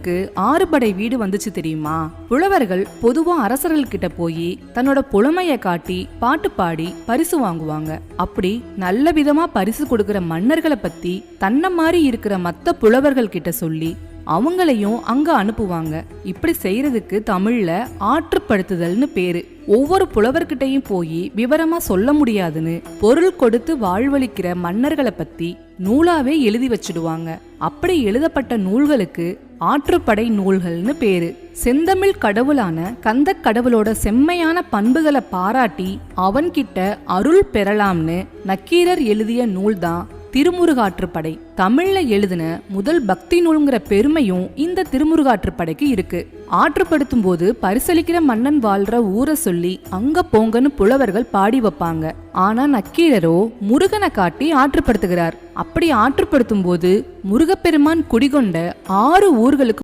க்கு ஆறுபடை வீடு வந்துச்சு தெரியுமா? புலவர்கள் பொதுவா அரசர்கள் கிட்ட போய் தன்னோட புலமைய காட்டி பாட்டு பாடி பரிசு வாங்குவாங்க. அப்படி நல்ல விதமா பரிசு கொடுக்கிற மன்னர்களை பத்தி தன்ன மாதிரி இருக்கிற மத்த புலவர்கள் கிட்ட சொல்லி அவங்களையும் அங்க அனுப்புவாங்க. இப்படி செய்யறதுக்கு தமிழ்ல ஆற்றுப்படுத்துதல்னு பேரு. ஒவ்வொரு புலவர்கிட்டையும் போய் விவரமா சொல்ல முடியாதுன்னு பொருள் கொடுத்து வாழ்வளிக்கிற மன்னர்களை பத்தி நூலாவே எழுதி வச்சிடுவாங்க. அப்படி எழுதப்பட்ட நூல்களுக்கு ஆற்றுப்படை நூல்கள்னு பேரு. செந்தமிழ் கடவுளான கந்த கடவுளோட செம்மையான பண்புகளை பாராட்டி அவன்கிட்ட அருள் பெறலாம்னு நக்கீரர் எழுதிய நூல்தான் திருமுருகாற்றுப்படை தமிழ்ல எழுதின முதல் பக்தி நூல்ங்கிற பெருமையும் இந்த திருமுருகாற்றுப்படைக்கு இருக்கு. ஆற்றுப்படுத்தும் போது பரிசளிக்கிற மன்னன் வாழ்ற ஊரை சொல்லி அங்க போங்கன்னு புலவர்கள் பாடி வைப்பாங்க. ஆனா நக்கீரரோ முருகனை காட்டி ஆற்றுப்படுத்துகிறார். அப்படி ஆற்றுப்படுத்தும் போது முருகப்பெருமான் குடிகொண்ட ஆறு ஊர்களுக்கு